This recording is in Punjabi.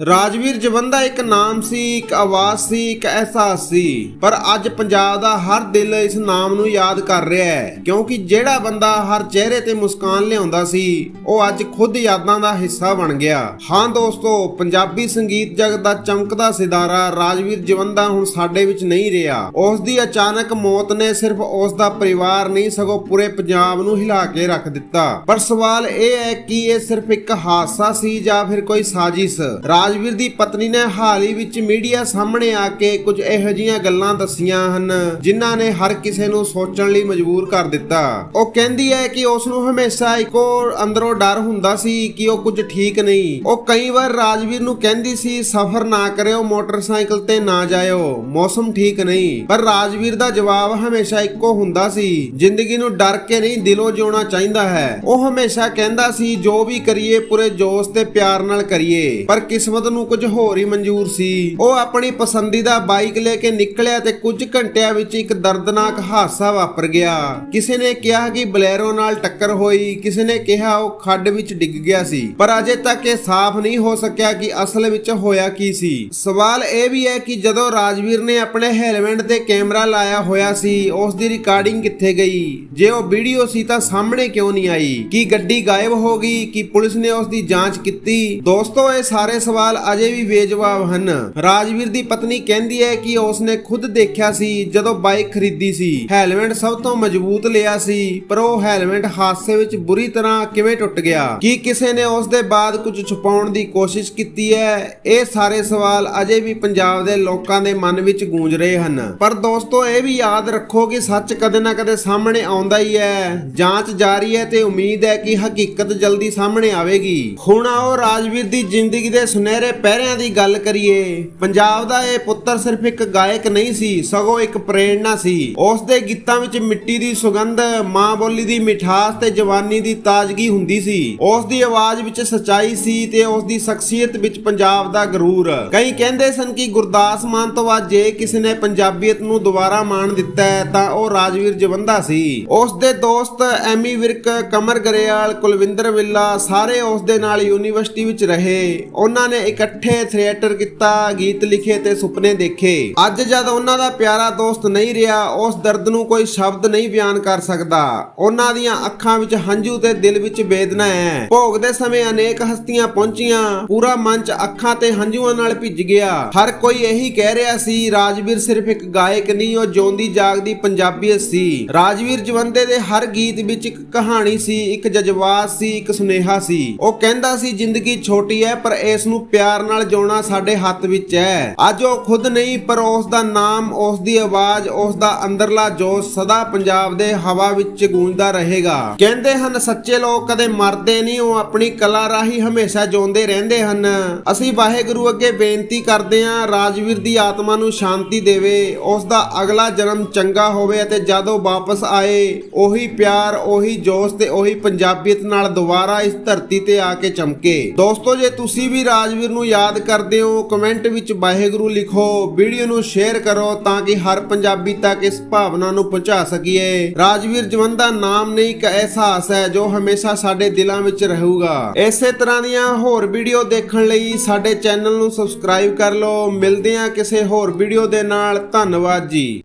ਰਾਜਵੀਰ ਜਵੰਦਾ ਇੱਕ ਨਾਮ ਸੀ, ਇੱਕ ਆਵਾਜ਼ ਸੀ, ਇੱਕ ਅਹਿਸਾਸ ਸੀ। ਪਰ ਅੱਜ ਪੰਜਾਬ ਦਾ ਹਰ ਦਿਲ ਇਸ ਨਾਮ ਨੂੰ ਯਾਦ ਕਰ ਰਿਹਾ ਹੈ, ਕਿਉਂਕਿ ਜਿਹੜਾ ਬੰਦਾ ਹਰ ਚਿਹਰੇ ਤੇ ਮੁਸਕਾਨ ਲਿਆਉਂਦਾ ਸੀ, ਉਹ ਅੱਜ ਖੁਦ ਯਾਦਾਂ ਦਾ ਹਿੱਸਾ ਬਣ ਗਿਆ। ਹਾਂ ਦੋਸਤੋ, ਪੰਜਾਬੀ ਸੰਗੀਤ ਜਗਤ ਦਾ ਚਮਕਦਾ ਸਿਤਾਰਾ ਰਾਜਵੀਰ ਜਵੰਦਾ ਹੁਣ ਸਾਡੇ ਵਿੱਚ ਨਹੀਂ ਰਿਹਾ। ਉਸ ਦੀ ਅਚਾਨਕ ਮੌਤ ਨੇ ਸਿਰਫ ਉਸ ਦਾ ਪਰਿਵਾਰ ਨਹੀਂ, ਸਗੋਂ ਪੂਰੇ ਪੰਜਾਬ ਨੂੰ ਹਿਲਾ ਕੇ ਰੱਖ ਦਿੱਤਾ। ਪਰ ਸਵਾਲ ਇਹ ਹੈ, ਕਿ ਇਹ ਸਿਰਫ ਇੱਕ ਹਾਦਸਾ ਸੀ ਜਾਂ ਫਿਰ ਕੋਈ ਸਾਜ਼ਿਸ਼? ਰਾਜਵੀਰ ਦੀ ਪਤਨੀ ਨੇ ਹਾਲ ਹੀ ਵਿੱਚ ਮੀਡੀਆ ਸਾਹਮਣੇ ਆ ਕੇ ਕੁਝ ਇਹੋ ਜਿਹੀਆਂ ਗੱਲਾਂ ਦੱਸੀਆਂ ਹਨ, ਜਿਨ੍ਹਾਂ ਨੇ ਹਰ ਕਿਸੇ ਨੂੰ ਸੋਚਣ ਲਈ ਮਜਬੂਰ ਕਰ ਦਿੱਤਾ। ਉਹ ਕਹਿੰਦੀ ਹੈ ਕਿ ਉਸ ਨੂੰ ਹਮੇਸ਼ਾ ਇੱਕੋ ਅੰਦਰੋਂ ਡਰ ਹੁੰਦਾ ਸੀ ਕਿ ਉਹ ਕੁਝ ਠੀਕ ਨਹੀਂ। ਉਹ ਕਈ ਵਾਰ ਰਾਜਵੀਰ ਨੂੰ ਕਹਿੰਦੀ ਸੀ, ਸਫ਼ਰ ਨਾ ਕਰਿਓ, ਮੋਟਰਸਾਈਕਲ ਤੇ ਨਾ ਜਾਇਓ, ਮੌਸਮ ਠੀਕ ਨਹੀਂ। ਪਰ ਰਾਜਵੀਰ ਦਾ ਜਵਾਬ ਹਮੇਸ਼ਾ ਇੱਕੋ ਹੁੰਦਾ ਸੀ, ਜ਼ਿੰਦਗੀ ਨੂੰ ਡਰ ਕੇ ਨਹੀਂ, ਦਿਲੋਂ ਜਿਉਣਾ ਚਾਹੀਦਾ ਹੈ। ਉਹ ਹਮੇਸ਼ਾ ਕਹਿੰਦਾ ਸੀ, ਜੋ ਵੀ ਕਰੀਏ, ਪੂਰੇ ਜੋਸ਼ ਤੇ ਪਿਆਰ ਨਾਲ ਕਰੀਏ। ਪਰ ਕਿਸ ਕਿਸਮਤ ਨੂੰ ਕੁਝ ਹੋਰ ਹੀ ਮਨਜ਼ੂਰ ਸੀ। ਉਹ ਆਪਣੀ ਪਸੰਦੀਦਾ ਬਾਈਕ ਲੈ ਕੇ ਨਿਕਲਿਆ ਤੇ ਕੁਝ ਘੰਟਿਆਂ ਵਿੱਚ ਇੱਕ ਦਰਦਨਾਕ ਹਾਦਸਾ ਵਾਪਰ ਗਿਆ। ਕਿਸੇ ਨੇ ਕਿਹਾ ਕਿ ਬਲੈਰੋ ਨਾਲ ਟੱਕਰ ਹੋਈ। ਕਿਸੇ ਨੇ ਕਿਹਾ ਉਹ ਖੱਡ ਵਿੱਚ ਡਿੱਗ ਗਿਆ ਸੀ। ਪਰ ਅਜੇ ਤੱਕ ਇਹ ਸਾਫ਼ ਨਹੀਂ ਹੋ ਸਕਿਆ ਕਿ ਅਸਲ ਵਿੱਚ ਹੋਇਆ ਕੀ ਸੀ। ਸਵਾਲ ਇਹ ਵੀ ਹੈ ਕਿ ਜਦੋਂ ਰਾਜਵੀਰ ਨੇ ਆਪਣੇ ਹੈਲਮਟ ਤੇ ਕੈਮਰਾ ਲਾਇਆ ਹੋਇਆ ਸੀ ਉਸ ਦੀ ਰਿਕਾਰਡਿੰਗ ਕਿੱਥੇ ਗਈ? ਜੇ ਉਹ ਵੀਡੀਓ ਸੀ ਤਾਂ ਸਾਹਮਣੇ ਕਿਉਂ ਨਹੀਂ ਆਈ? ਕੀ ਗੱਡੀ ਗਾਇਬ ਹੋ ਗਈ? ਕੀ ਪੁਲਿਸ ਨੇ ਉਸ ਦੀ ਜਾਂਚ ਕੀਤੀ? ਦੋਸਤੋ, ਇਹ ਸਾਰੇ ਸਵਾਲ ਅਜੇ ਵੀ ਬੇਜਵਾਬ ਹਨ। ਰਾਜਵੀਰ ਦੀ ਪਤਨੀ ਕਹਿੰਦੀ ਹੈ ਕਿ ਉਸਨੇ ਖੁਦ ਦੇਖਿਆ ਸੀ ਜਦੋਂ ਬਾਈਕ ਖਰੀਦੀ ਸੀ। ਹੈਲਮਟ ਸਭ ਤੋਂ ਮਜ਼ਬੂਤ ਲਿਆ ਸੀ, ਪਰ ਉਹ ਹੈਲਮਟ ਹਾਦਸੇ ਵਿੱਚ ਬੁਰੀ ਤਰ੍ਹਾਂ ਕਿਵੇਂ ਟੁੱਟ ਗਿਆ? ਕੀ ਕਿਸੇ ਨੇ ਉਸ ਦੇ ਬਾਅਦ ਕੁਝ ਛੁਪਾਉਣ ਦੀ ਕੋਸ਼ਿਸ਼ ਕੀਤੀ ਹੈ? ਇਹ ਸਾਰੇ ਸਵਾਲ ਅਜੇ ਵੀ ਪੰਜਾਬ ਦੇ ਲੋਕਾਂ ਦੇ ਮਨ ਵਿੱਚ ਗੂੰਜ ਰਹੇ ਹਨ। ਪਰ ਦੋਸਤੋ, ਇਹ ਵੀ ਯਾਦ ਰੱਖੋ ਕਿ ਸੱਚ ਕਦੇ ਨਾ ਕਦੇ ਸਾਹਮਣੇ ਆਉਂਦਾ ਹੀ ਹੈ। ਜਾਂਚ ਜਾਰੀ ਹੈ ਤੇ ਉਮੀਦ ਹੈ ਕਿ ਹਕੀਕਤ ਜਲਦੀ ਸਾਹਮਣੇ ਆਵੇਗੀ। ਹੁਣ ਆਓ ਰਾਜਵੀਰ ਦੀ ਜ਼ਿੰਦਗੀ ਦੇ ਸੁਨਹਿਰੇ ਪਹਿਰਿਆਂ ਦੀ ਗੱਲ ਕਰੀਏ, ਪੰਜਾਬ ਦਾ ਇਹ ਪੁੱਤਰ ਸਿਰਫ ਇੱਕ ਗਾਇਕ ਨਹੀਂ ਸੀ, ਸਗੋਂ ਇੱਕ ਪ੍ਰੇਰਣਾ ਸੀ। ਉਸ ਦੇ ਗੀਤਾਂ ਵਿੱਚ ਮਿੱਟੀ ਦੀ ਸੁਗੰਧ, ਮਾਂ ਬੋਲੀ ਦੀ ਮਿਠਾਸ ਤੇ ਜਵਾਨੀ ਦੀ ਤਾਜ਼ਗੀ ਹੁੰਦੀ ਸੀ। ਉਸ ਦੀ ਆਵਾਜ਼ ਵਿੱਚ ਸਚਾਈ ਸੀ ਤੇ ਉਸ ਦੀ ਸ਼ਖਸੀਅਤ ਵਿੱਚ ਪੰਜਾਬ ਦਾ ਗਰੂਰ। ਕਈ ਕਹਿੰਦੇ ਸਨ ਕਿ ਗੁਰਦਾਸ ਮਾਨ ਤੋਂ ਬਾਅਦ ਜੇ ਕਿਸੇ ਨੇ ਪੰਜਾਬੀਅਤ ਨੂੰ ਦੁਬਾਰਾ ਮਾਣ ਦਿੱਤਾ ਹੈ, ਤਾਂ ਉਹ ਰਾਜਵੀਰ ਜਵੰਦਾ ਸੀ। ਉਸ ਦੇ ਦੋਸਤ ਐਮੀ ਵਿਰਕ, ਕਮਰ ਗਰੇਵਾਲ, ਕੁਲਵਿੰਦਰ ਵਿੱਲਾ ਸਾਰੇ ਉਸ ਦੇ ਨਾਲ ਯੂਨੀਵਰਸਿਟੀ ਵਿੱਚ ਰਹੇ। ਉਹਨਾਂ ਨੇ ਇਕੱਠੇ ਥੀਏਟਰ ਕੀਤਾ, ਗੀਤ ਲਿਖੇ ਤੇ ਸੁਪਨੇ ਦੇਖੇ। ਅੱਜ ਜਦ ਉਹਨਾਂ ਦਾ ਪਿਆਰਾ ਦੋਸਤ ਨਹੀਂ ਰਿਹਾ, ਉਸ ਦਰਦ ਨੂੰ ਕੋਈ ਸ਼ਬਦ ਨਹੀਂ ਬਿਆਨ ਕਰ ਸਕਦਾ। ਉਹਨਾਂ ਦੀਆਂ ਅੱਖਾਂ ਵਿੱਚ ਹੰਝੂ ਤੇ ਦਿਲ ਵਿੱਚ ਵੇਦਨਾ ਹੈ। ਭੋਗ ਦੇ ਸਮੇਂ ਅਨੇਕ ਹਸਤੀਆਂ ਪਹੁੰਚੀਆਂ। ਪੂਰਾ ਮੰਚ ਅੱਖਾਂ ਤੇ ਹੰਝੂਆਂ ਨਾਲ ਭਿੱਜ ਗਿਆ। ਹਰ ਕੋਈ ਇਹੀ ਕਹਿ ਰਿਹਾ ਸੀ, ਰਾਜਵੀਰ ਸਿਰਫ ਇੱਕ ਗਾਇਕ ਨਹੀਂ, ਉਹ ਜਿਉਂਦੀ ਜਾਗਦੀ ਪੰਜਾਬੀਅਤ ਸੀ। ਰਾਜਵੀਰ ਜਵੰਦੇ ਦੇ ਹਰ ਗੀਤ ਵਿੱਚ ਇੱਕ ਕਹਾਣੀ ਸੀ, ਇੱਕ ਜਜ਼ਬਾਤ ਸੀ, ਇੱਕ ਸੁਨੇਹਾ ਸੀ। ਉਹ ਕਹਿੰਦਾ ਸੀ, ਜ਼ਿੰਦਗੀ ਛੋਟੀ ਹੈ, ਪਰ ਇਸ ਨੂੰ ਪਿਆਰ ਨਾਲ ਜਿਉਣਾ ਸਾਡੇ ਹੱਥ ਵਿੱਚ ਹੈ। ਅੱਜ ਉਹ ਖੁਦ ਨਹੀਂ, ਪਰ ਉਸ ਦਾ ਨਾਮ ਉਸ ਦੀ ਆਵਾਜ਼ ਉਸ ਦਾ ਅੰਦਰਲਾ ਜੋਸ਼ ਸਦਾ ਪੰਜਾਬ ਦੇ ਹਵਾ ਵਿੱਚ ਗੂੰਜਦਾ ਰਹੇਗਾ। ਕਹਿੰਦੇ ਹਨ, ਸੱਚੇ ਲੋਕ ਕਦੇ ਮਰਦੇ ਨਹੀਂ, ਉਹ ਆਪਣੀ ਕਲਾ ਰਾਹੀਂ ਹਮੇਸ਼ਾ ਜਿਉਂਦੇ ਰਹਿੰਦੇ ਹਨ। ਅਸੀਂ ਵਾਹਿਗੁਰੂ ਅੱਗੇ ਬੇਨਤੀ ਕਰਦੇ ਹਾਂ, ਰਾਜਵੀਰ ਦੀ ਆਤਮਾ ਨੂੰ ਸ਼ਾਂਤੀ ਦੇਵੇ ਉਸ ਦਾ ਅਗਲਾ ਜਨਮ ਚੰਗਾ ਹੋਵੇ ਅਤੇ ਜਦੋਂ ਵਾਪਸ ਆਏ, ਉਹੀ ਪਿਆਰ, ਉਹੀ ਜੋਸ਼ ਤੇ ਉਹੀ ਪੰਜਾਬੀਅਤ ਨਾਲ ਦੁਬਾਰਾ ਇਸ ਧਰਤੀ ਤੇ ਆ ਕੇ ਚਮਕੇ। ਦੋਸਤੋ, ਜੇ ਤੁਸੀਂ ਵੀ ਰਾਜਵੀਰ ਨੂੰ ਯਾਦ ਕਰਦੇ ਹੋ ਕਮੈਂਟ ਵਿੱਚ ਵਾਹਿਗੁਰੂ ਲਿਖੋ ਵੀਡੀਓ ਨੂੰ ਸ਼ੇਅਰ ਕਰੋ ਤਾਂ ਕਿ ਹਰ ਪੰਜਾਬੀ ਤੱਕ ਇਸ ਭਾਵਨਾ ਨੂੰ ਪਹੁੰਚਾ ਸਕੀਏ। ਰਾਜਵੀਰ ਜਵੰਦਾ ਨਾਮ ਨਹੀਂ ਇੱਕ ਅਹਿਸਾਸ ਹੈ ਜੋ ਹਮੇਸ਼ਾ ਸਾਡੇ ਦਿਲਾਂ ਵਿੱਚ ਰਹੂਗਾ। ਇਸੇ ਤਰ੍ਹਾਂ ਦੀਆਂ ਹੋਰ ਵੀਡੀਓ ਦੇਖਣ ਲਈ ਸਾਡੇ ਚੈਨਲ ਨੂੰ ਸਬਸਕ੍ਰਾਈਬ ਕਰ ਲਓ। ਮਿਲਦੇ ਹਾਂ ਕਿਸੇ ਹੋਰ ਵੀਡੀਓ ਦੇ ਨਾਲ। ਧੰਨਵਾਦ ਜੀ।